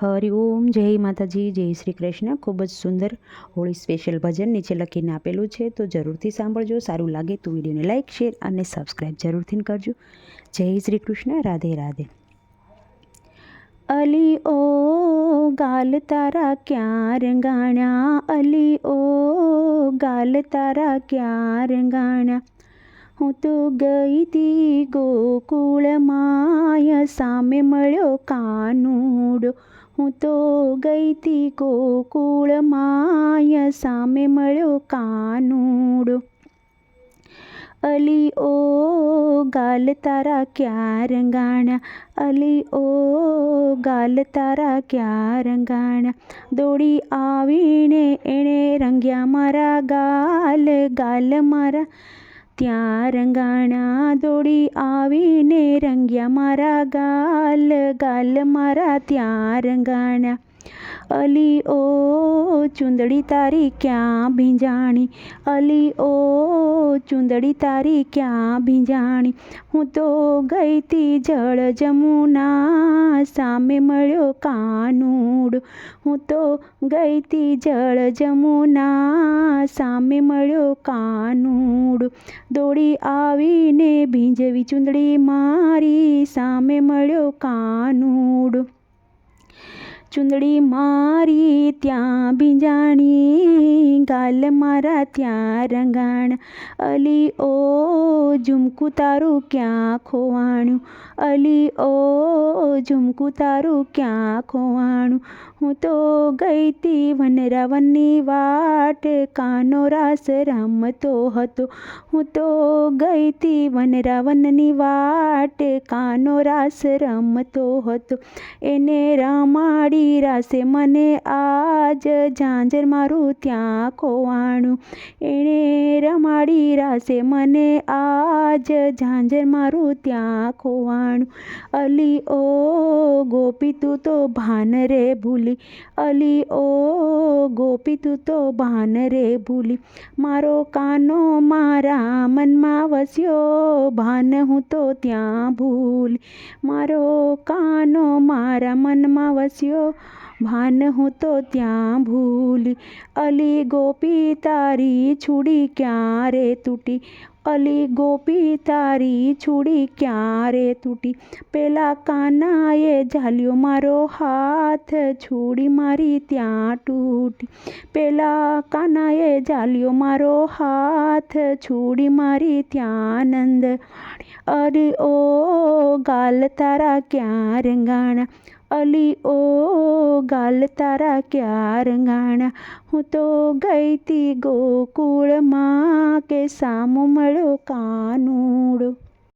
હરિ ઓમ જય માતાજી, જય શ્રી કૃષ્ણ. ખૂબ જ સુંદર હોળી સ્પેશિયલ ભજન નીચે લખીને આપેલું છે. તો જરૂરથી સાંભળજો. સારું લાગે તો વિડીયોને લાઇક શેર અને સબસ્ક્રાઈબ જરૂરથી કરજો. જય શ્રી કૃષ્ણ. રાધે રાધે. અલી ઓ ગાલ તારા ક્યાં રંગાણ્યા અલી ઓ ગાલ તારા ક્યાં રંગાણા હું તો ગઈ તી ગોકુળ માય સામે મળ્યો કાનુડો હું તો ગઈ તી ગોકુળ માય સામે મળ્યો કાનુડો અલી ઓ ગાલ તારા ક્યાં રંગાણા અલી ઓ ગાલ તારા ક્યાં રંગાણા દોડી આવીને એણે રંગ્યા મારા ગાલ ગાલ મારા ત્યાં રંગાણા દોડી આવીને રંગ્યા મારા ગાલ ગાલ મારા ત્યાં રંગાણા અલી ઓ ચુંદડી તારી ક્યાં ભીંજાણી? અલી ઓ ચુંદડી તારી ક્યાં ભીંજાણી? હું તો ગઈ તી જળ જમુના સામે મળ્યો કાનુડ. હું તો ગઈ તી જળ જમુના સામે મળ્યો કાનુડ. દોડી આવીને ભીંજવી ચુંદડી મારી સામે મળ્યો કાનુડ. ચુંદડી મારી ત્યાં ભીંજાણી, ગાલ મારા ત્યાં રંગાણ. અલી ઓ ઝુમકું તારું ક્યાં ખોવાણું? અલી ઓ ઝુમકું તારું ક્યાં ખોવાણું? હું તો ગઈ તી વનરાવનની વાટ, કાનો રાસ રમતો હતો. હું તો ગઈ તી વનરાવનની વાટ, કાનો રાસ રમતો હતો. એને રમાડી રાસે મને આજ ઝાંઝર મારું ત્યાં ખોવાણું. એણે રમાડી રાશે મને આજ ઝાંઝર મારું ત્યાં ખોવાણું. અલી ઓ ગોપી તું તો ભાન રે ભૂલી. અલી ઓ ગોપી તું તો ભાન રે ભૂલી. મારો કાનો મારા મનમાં વસ્યો, ભાન હું તો ત્યાં ભૂલી. મારો કાનો મારા મનમાં વસ્યો. ભાન હું તો ત્યાં ભૂલી. અલી ગોપી તારી છૂડી ક્યારે તૂટી? અલી ગોપી તારી છૂડી ક્યારે તૂટી? પેલા કાનાએ ઝાલ્યો મારો હાથ, છૂડી મારી ત્યાં તૂટી. પેલા કાનાએ ઝાલ્યો મારો હાથ, છૂડી મારી ત્યાં નંદ. અરે ઓ ગાલ તારા ક્યાં રંગાણા? અલી, ઓ ગાલ તારા ક્યાં રંગાણા હું તો ગઈ તી ગોકુળમાં કે સામો મળ્યો કાનુડો?